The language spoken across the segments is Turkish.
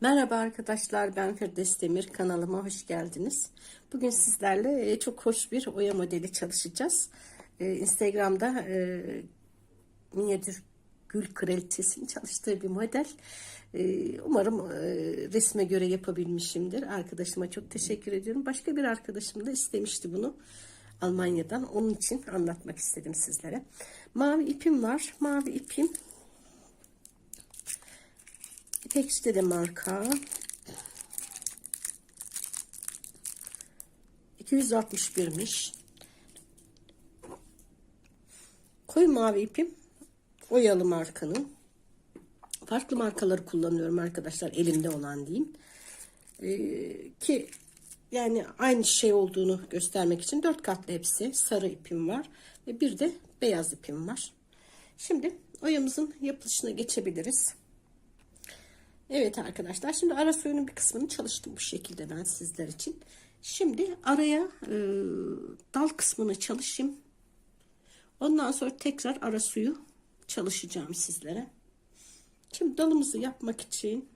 Merhaba arkadaşlar ben Firdevs Demir kanalıma hoş geldiniz. Bugün sizlerle e, çok hoş bir oya modeli çalışacağız. E, Instagram'da e, minyatür gül kraliçesinin çalıştığı bir model. E, Umarım resme göre yapabilmişimdir. Arkadaşıma çok teşekkür ediyorum. Başka bir arkadaşım da istemişti bunu. Almanya'dan. Onun için anlatmak istedim sizlere. Mavi ipim var. Mavi ipim İpekçi'de de marka. 261'miş. Koyu mavi ipim oyalı markanın. Farklı markaları kullanıyorum arkadaşlar elimde olan diyeyim. Ee, ki yani aynı şey olduğunu göstermek için dört katlı hepsi sarı ipim var ve bir de beyaz ipim var. Şimdi oyamızın yapılışına geçebiliriz. Evet arkadaşlar şimdi ara suyunun bir kısmını çalıştım bu şekilde ben sizler için. Şimdi araya e, dal kısmını çalışayım. Ondan sonra tekrar ara suyu çalışacağım sizlere. Şimdi dalımızı yapmak için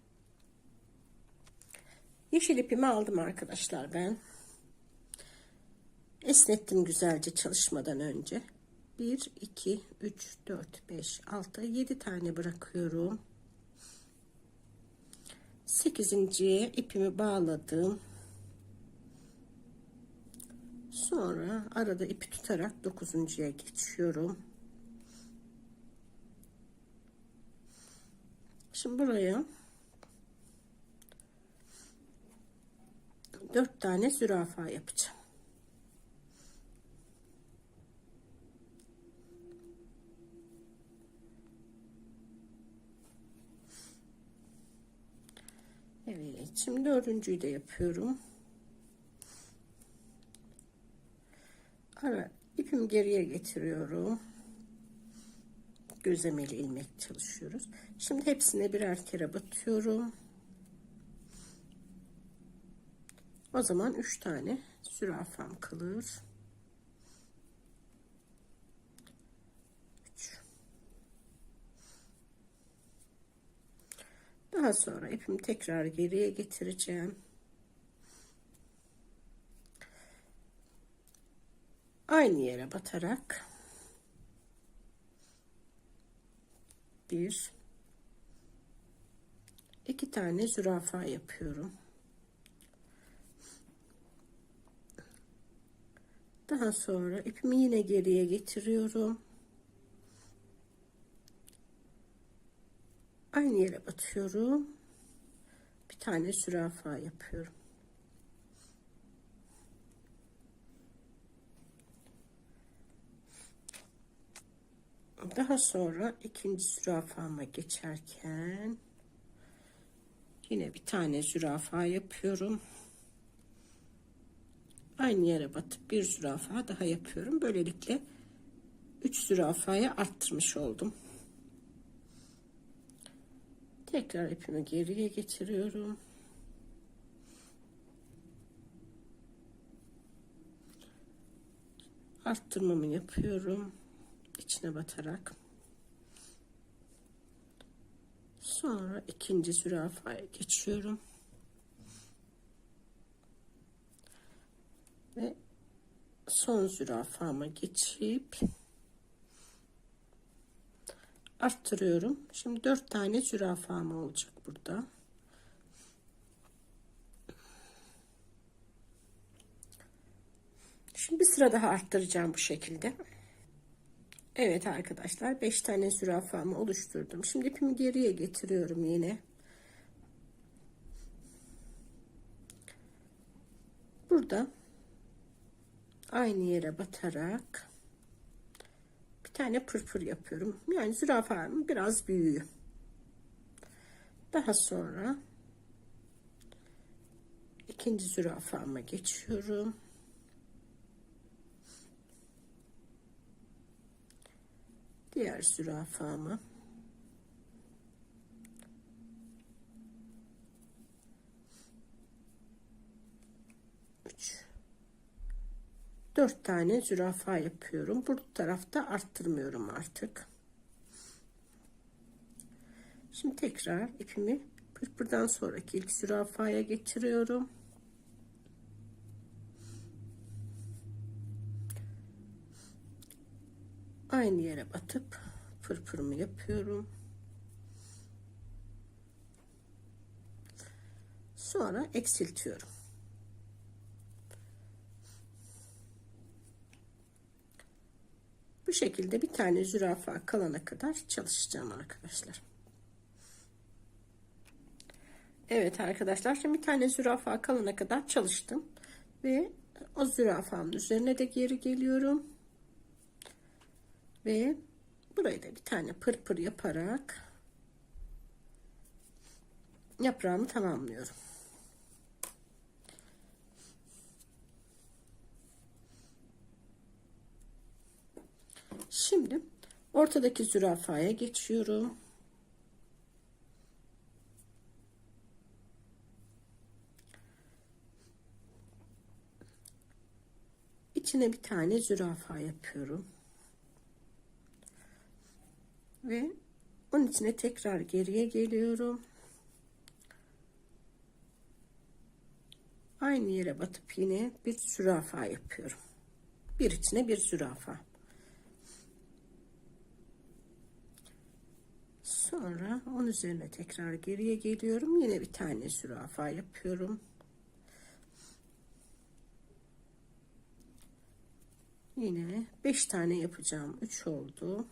yeşil ipimi aldım arkadaşlar ben. Esnettim güzelce çalışmadan önce. 1, 2, 3, 4, 5, 6, 7 tane bırakıyorum. 8.ye ipimi bağladım. Sonra arada ipi tutarak 9.ya geçiyorum. Şimdi buraya 4 tane zürafa yapacağım. Evet, şimdi dördüncüyü de yapıyorum. Ara ipimi geriye getiriyorum. Gözlemeli ilmek çalışıyoruz. Şimdi hepsine birer kere batıyorum. O zaman üç tane zürafam kalır. Daha sonra ipimi tekrar geriye getireceğim. Aynı yere batarak bir iki tane zürafa yapıyorum. Daha sonra ipimi yine geriye getiriyorum. Aynı yere batıyorum. Bir tane zürafa yapıyorum. Daha sonra ikinci zürafama geçerken yine bir tane zürafa yapıyorum. Aynı yere batıp bir zürafa daha yapıyorum. Böylelikle 3 zürafaya arttırmış oldum. Tekrar ipimi geriye getiriyorum. Arttırmamı yapıyorum. içine batarak. Sonra ikinci zürafaya geçiyorum. Ve son zürafama geçip arttırıyorum. Şimdi dört tane zürafam olacak burada. Şimdi bir sıra daha arttıracağım bu şekilde. Evet arkadaşlar 5 tane zürafamı oluşturdum. Şimdi ipimi geriye getiriyorum yine. Burada aynı yere batarak tane pırpır yapıyorum. Yani zürafanın biraz büyüğü. Daha sonra ikinci zürafama geçiyorum. Diğer zürafama 4 tane zürafa yapıyorum. Bu tarafta arttırmıyorum artık. Şimdi tekrar ipimi Pırpırdan sonraki ilk zürafaya geçiriyorum. Aynı yere batıp pırpırımı yapıyorum. Sonra eksiltiyorum. Bu şekilde bir tane zürafa kalana kadar çalışacağım arkadaşlar. Evet arkadaşlar şimdi bir tane zürafa kalana kadar çalıştım. Ve o zürafanın üzerine de geri geliyorum. Ve burayı da bir tane pırpır yaparak yaprağımı tamamlıyorum. Şimdi ortadaki zürafaya geçiyorum. İçine bir tane zürafa yapıyorum. Ve onun içine tekrar geriye geliyorum. Aynı yere batıp yine bir zürafa yapıyorum. Bir içine bir zürafa. Sonra onun üzerine tekrar geriye geliyorum. Yine bir tane zürafa yapıyorum. Yine 5 tane yapacağım. 3 oldu.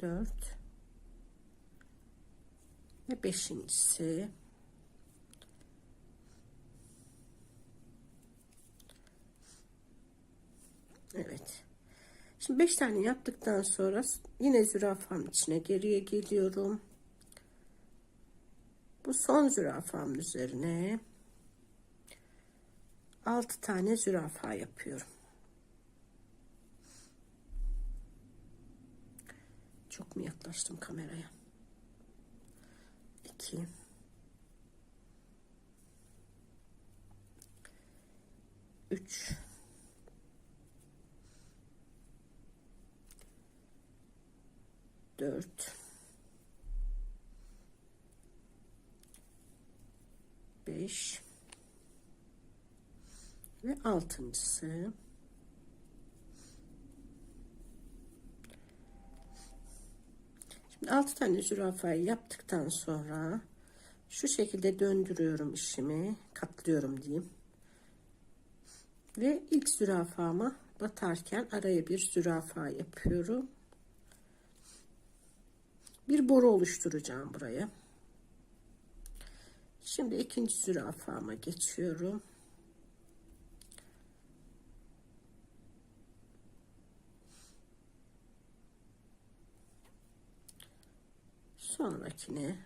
Dört ve beşincisi Evet. Şimdi 5 tane yaptıktan sonra yine zürafamın içine geriye geliyorum. Bu son zürafamın üzerine 6 tane zürafa yapıyorum. Çok mu yaklaştım kameraya? 2 3 4 5 ve altıncısı. Şimdi 6 tane zürafayı yaptıktan sonra şu şekilde döndürüyorum işimi katlıyorum diyeyim. Ve ilk zürafama batarken araya bir zürafa yapıyorum bir boru oluşturacağım buraya. Şimdi ikinci zürafama geçiyorum. Sonrakine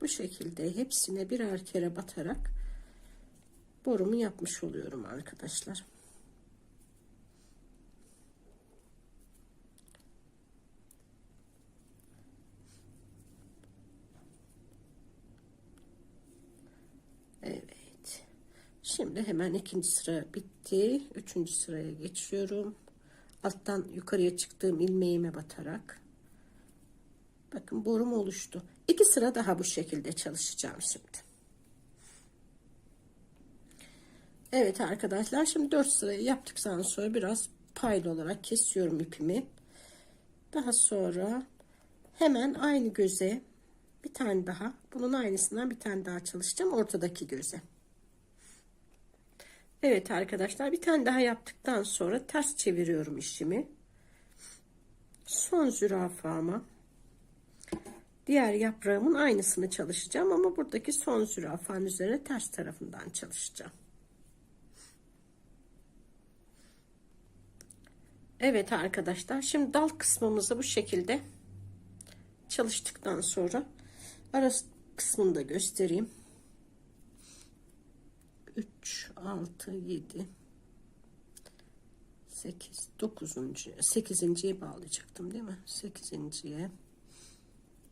bu şekilde hepsine birer kere batarak borumu yapmış oluyorum arkadaşlar. Evet. Şimdi hemen ikinci sıra bitti. Üçüncü sıraya geçiyorum. Alttan yukarıya çıktığım ilmeğime batarak. Bakın borum oluştu. İki sıra daha bu şekilde çalışacağım şimdi. Evet arkadaşlar şimdi 4 sırayı yaptıktan sonra biraz paylı olarak kesiyorum ipimi. Daha sonra hemen aynı göze bir tane daha bunun aynısından bir tane daha çalışacağım ortadaki göze. Evet arkadaşlar bir tane daha yaptıktan sonra ters çeviriyorum işimi. Son zürafama diğer yaprağımın aynısını çalışacağım ama buradaki son zürafanın üzerine ters tarafından çalışacağım. Evet arkadaşlar şimdi dal kısmımızı bu şekilde çalıştıktan sonra ara kısmını da göstereyim. 3 6 7 8 9. 8.yi bağlayacaktım değil mi? 8.ye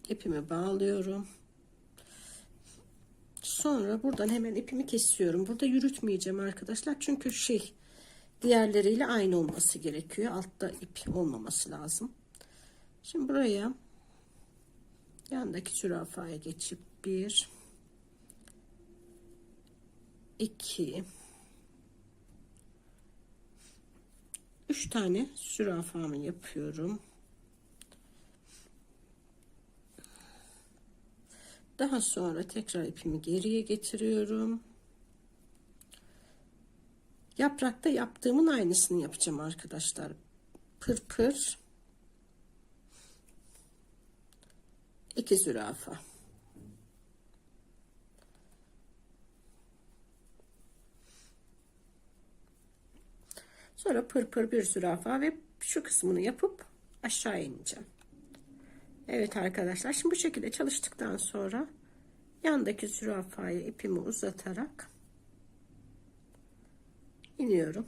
ipimi bağlıyorum. sonra buradan hemen ipimi kesiyorum. Burada yürütmeyeceğim arkadaşlar. Çünkü şey diğerleriyle aynı olması gerekiyor. Altta ip olmaması lazım. Şimdi buraya yandaki zürafaya geçip bir iki üç tane zürafamı yapıyorum. Daha sonra tekrar ipimi geriye getiriyorum. Yaprakta yaptığımın aynısını yapacağım arkadaşlar. Pır pır. iki zürafa. Sonra pır pır bir zürafa ve şu kısmını yapıp aşağı ineceğim. Evet arkadaşlar şimdi bu şekilde çalıştıktan sonra yandaki zürafayı ipimi uzatarak iniyorum.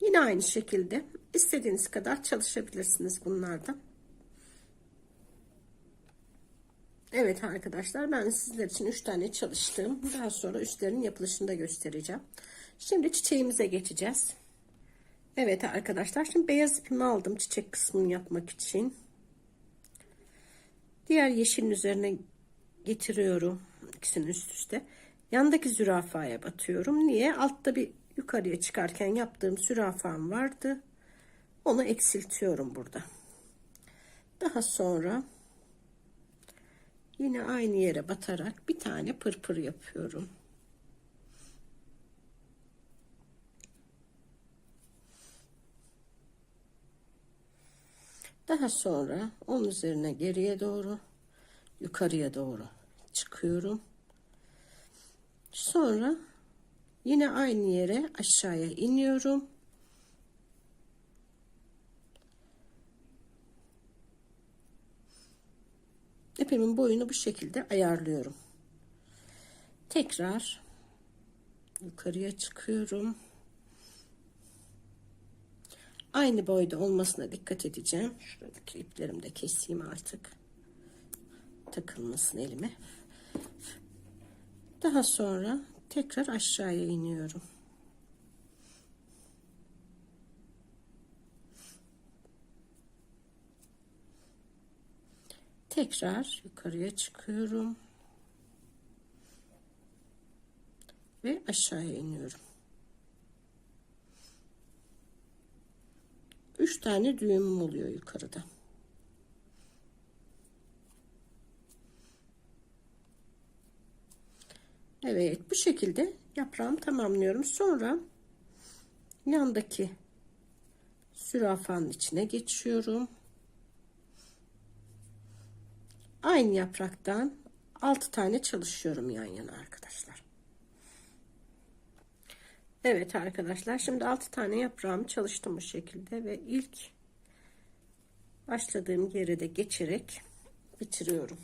Yine aynı şekilde istediğiniz kadar çalışabilirsiniz bunlardan. Evet arkadaşlar ben sizler için 3 tane çalıştım. Daha sonra üstlerin yapılışını da göstereceğim. Şimdi çiçeğimize geçeceğiz. Evet arkadaşlar şimdi beyaz ipimi aldım çiçek kısmını yapmak için. Diğer yeşilin üzerine getiriyorum ikisini üst üste. Yandaki zürafaya batıyorum. Niye? Altta bir yukarıya çıkarken yaptığım zürafam vardı. Onu eksiltiyorum burada. Daha sonra yine aynı yere batarak bir tane pırpır yapıyorum. Daha sonra onun üzerine geriye doğru yukarıya doğru çıkıyorum. Sonra yine aynı yere aşağıya iniyorum. İpimin boyunu bu şekilde ayarlıyorum. Tekrar yukarıya çıkıyorum. Aynı boyda olmasına dikkat edeceğim. Şuradaki iplerimi de keseyim artık. Takılmasın elime. Daha sonra tekrar aşağıya iniyorum. Tekrar yukarıya çıkıyorum. Ve aşağıya iniyorum. 3 tane düğümüm oluyor yukarıda. Evet bu şekilde yaprağımı tamamlıyorum. Sonra yandaki zürafanın içine geçiyorum. Aynı yapraktan 6 tane çalışıyorum yan yana arkadaşlar. Evet arkadaşlar şimdi 6 tane yaprağımı çalıştım bu şekilde ve ilk başladığım yere de geçerek bitiriyorum.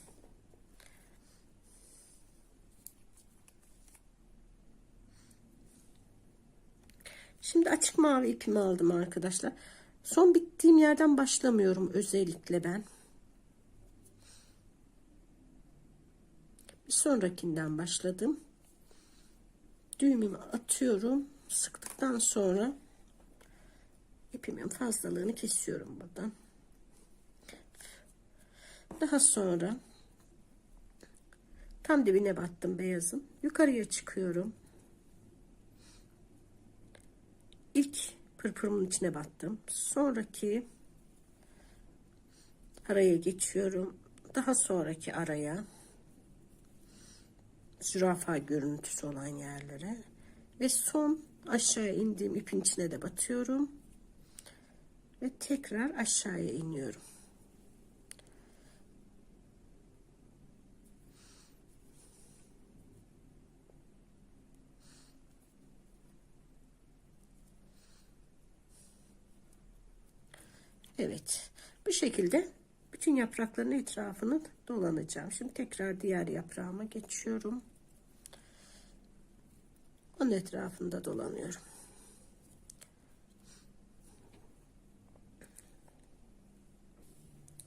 Şimdi açık mavi ipimi aldım arkadaşlar. Son bittiğim yerden başlamıyorum özellikle ben. Bir sonrakinden başladım. Düğümümü atıyorum. Sıktıktan sonra ipimin fazlalığını kesiyorum buradan. Daha sonra tam dibine battım beyazın yukarıya çıkıyorum ilk pırpırımın içine battım sonraki araya geçiyorum daha sonraki araya zürafa görüntüsü olan yerlere ve son aşağıya indiğim ipin içine de batıyorum ve tekrar aşağıya iniyorum. Evet. Bu şekilde bütün yaprakların etrafını dolanacağım. Şimdi tekrar diğer yaprağıma geçiyorum. Onun etrafında dolanıyorum.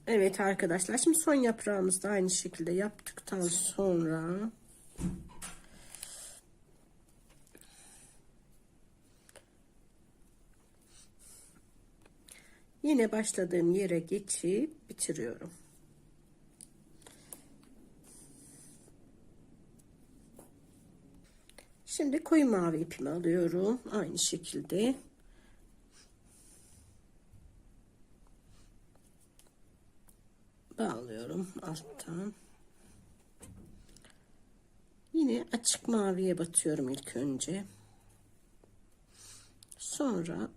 Evet arkadaşlar şimdi son yaprağımızı da aynı şekilde yaptıktan sonra Yine başladığım yere geçip bitiriyorum. Şimdi koyu mavi ipimi alıyorum. Aynı şekilde. Bağlıyorum alttan. Yine açık maviye batıyorum ilk önce. Sonra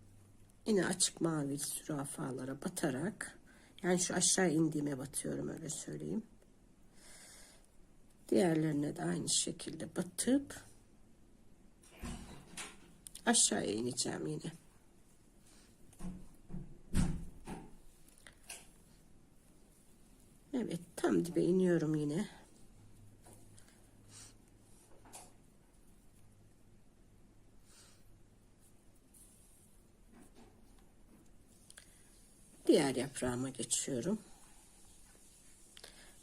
yine açık mavi zürafalara batarak yani şu aşağı indiğime batıyorum öyle söyleyeyim. Diğerlerine de aynı şekilde batıp aşağıya ineceğim yine. Evet tam dibe iniyorum yine. Diğer yaprağıma geçiyorum.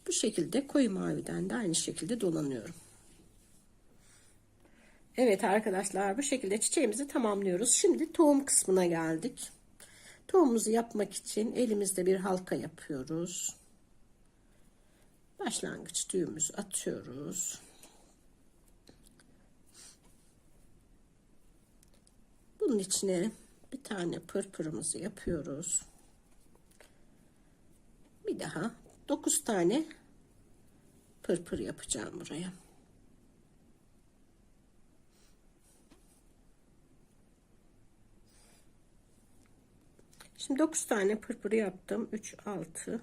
Bu şekilde koyu maviden de aynı şekilde dolanıyorum. Evet arkadaşlar bu şekilde çiçeğimizi tamamlıyoruz. Şimdi tohum kısmına geldik. Tohumumuzu yapmak için elimizde bir halka yapıyoruz. Başlangıç düğümümüzü atıyoruz. Bunun içine bir tane pırpırımızı yapıyoruz. Bir daha 9 tane pırpır yapacağım buraya. Şimdi 9 tane pırpır yaptım. 3, 6,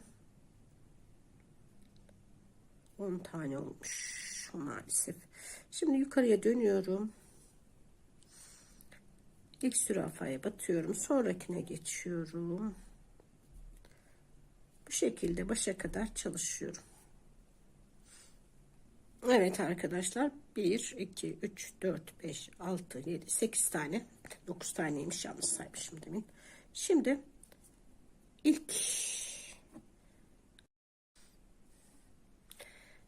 10 tane olmuş maalesef. Şimdi yukarıya dönüyorum. İlk zürafaya batıyorum. Sonrakine geçiyorum. Bu şekilde başa kadar çalışıyorum. Evet arkadaşlar 1 2 3 4 5 6 7 8 tane 9 taneymiş yanlış saymışım demin. Şimdi ilk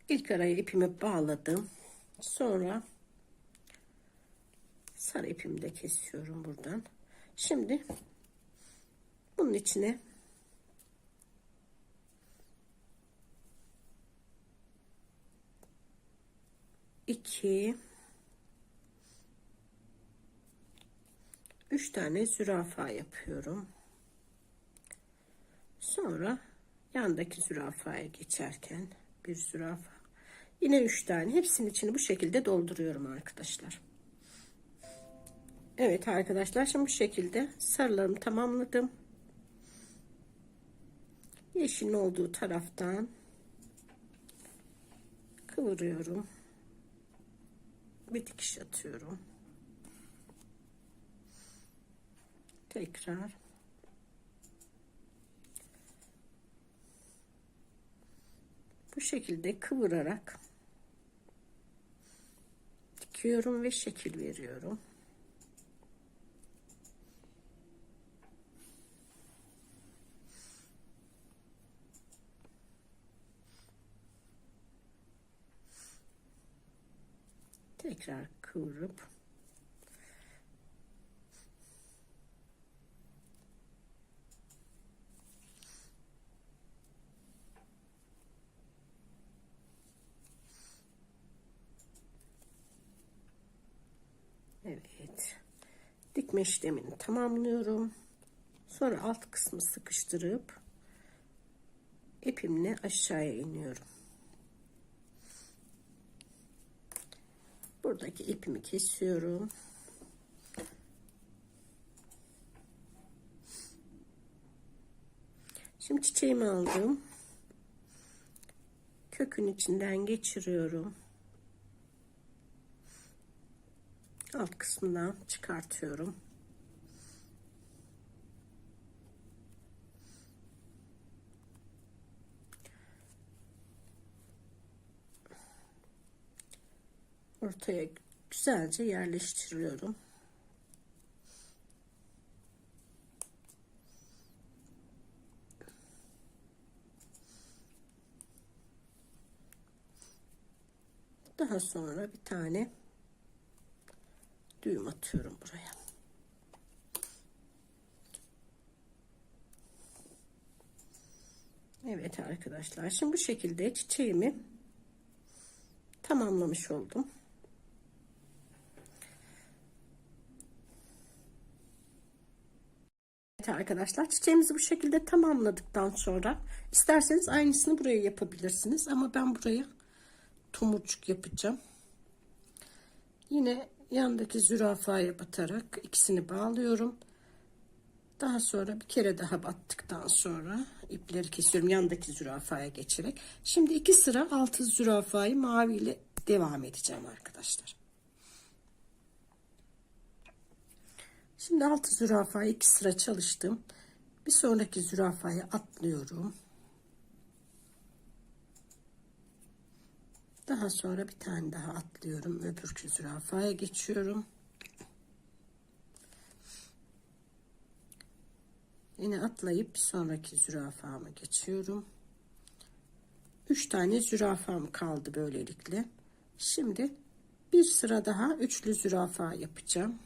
ilk araya ipimi bağladım. Sonra sarı ipimi de kesiyorum buradan. Şimdi bunun içine 2 3 tane zürafa yapıyorum. Sonra yandaki zürafaya geçerken bir zürafa. Yine 3 tane. Hepsinin içini bu şekilde dolduruyorum arkadaşlar. Evet arkadaşlar şimdi bu şekilde sarılarımı tamamladım. Yeşilin olduğu taraftan kıvırıyorum bir dikiş atıyorum. Tekrar bu şekilde kıvırarak dikiyorum ve şekil veriyorum. Tekrar kıvırıp Evet. Dikme işlemini tamamlıyorum. Sonra alt kısmı sıkıştırıp ipimle aşağıya iniyorum. Buradaki ipimi kesiyorum. Şimdi çiçeğimi aldım. Kökün içinden geçiriyorum. Alt kısmından çıkartıyorum. Ortaya güzelce yerleştiriyorum. Daha sonra bir tane düğüm atıyorum buraya. Evet arkadaşlar şimdi bu şekilde çiçeğimi tamamlamış oldum. Arkadaşlar çiçeğimizi bu şekilde tamamladıktan sonra isterseniz aynısını buraya yapabilirsiniz ama ben buraya tomurcuk yapacağım. Yine yandaki zürafaya batarak ikisini bağlıyorum. Daha sonra bir kere daha battıktan sonra ipleri kesiyorum yandaki zürafaya geçerek. Şimdi iki sıra altı zürafayı mavi ile devam edeceğim arkadaşlar. Şimdi altı zürafayı iki sıra çalıştım. Bir sonraki zürafaya atlıyorum. Daha sonra bir tane daha atlıyorum. Öbürkü zürafaya geçiyorum. Yine atlayıp bir sonraki zürafama geçiyorum. Üç tane zürafam kaldı böylelikle. Şimdi bir sıra daha üçlü zürafa yapacağım.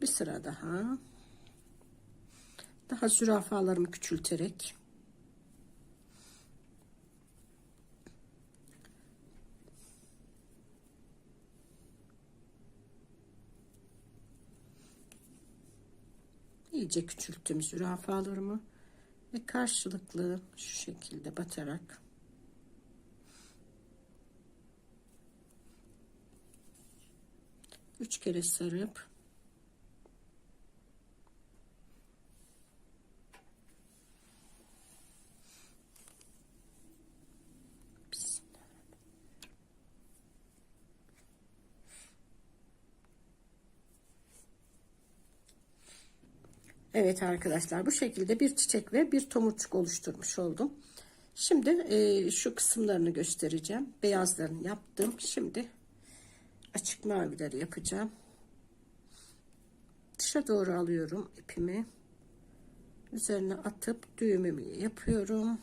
Bir sıra daha. Daha zürafalarımı küçülterek iyice küçülttüm zürafalarımı ve karşılıklı şu şekilde batarak üç kere sarıp Evet arkadaşlar bu şekilde bir çiçek ve bir tomurcuk oluşturmuş oldum. Şimdi e, şu kısımlarını göstereceğim. Beyazlarını yaptım. Şimdi açık mavileri yapacağım. Dışa doğru alıyorum ipimi. Üzerine atıp düğümümü yapıyorum.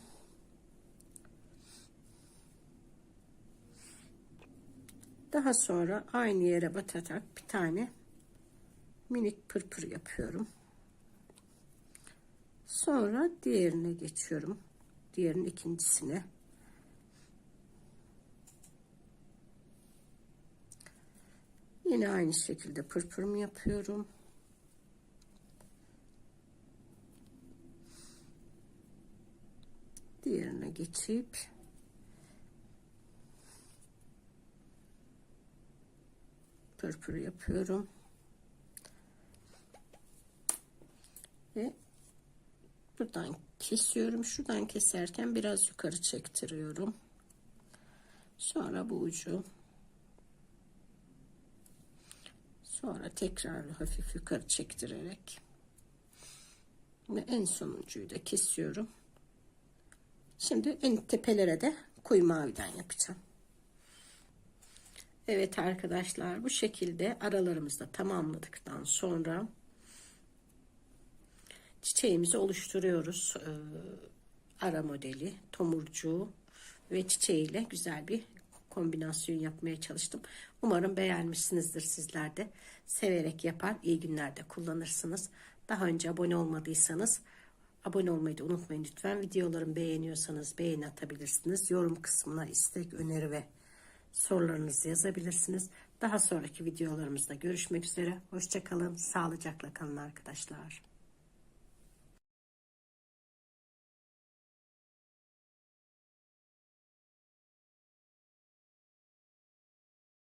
Daha sonra aynı yere batarak bir tane minik pırpır yapıyorum. Sonra diğerine geçiyorum. Diğerinin ikincisine. Yine aynı şekilde pırpırımı yapıyorum. Diğerine geçip pırpır yapıyorum. Ve buradan kesiyorum. Şuradan keserken biraz yukarı çektiriyorum. Sonra bu ucu sonra tekrar hafif yukarı çektirerek ve en sonuncuyu da kesiyorum. Şimdi en tepelere de koyu maviden yapacağım. Evet arkadaşlar bu şekilde aralarımızda tamamladıktan sonra çiçeğimizi oluşturuyoruz. Ee, ara modeli, tomurcuğu ve çiçeğiyle güzel bir kombinasyon yapmaya çalıştım. Umarım beğenmişsinizdir sizler de. Severek yapar, iyi günlerde kullanırsınız. Daha önce abone olmadıysanız abone olmayı da unutmayın lütfen. Videolarımı beğeniyorsanız beğeni atabilirsiniz. Yorum kısmına istek, öneri ve sorularınızı yazabilirsiniz. Daha sonraki videolarımızda görüşmek üzere. Hoşçakalın, sağlıcakla kalın arkadaşlar.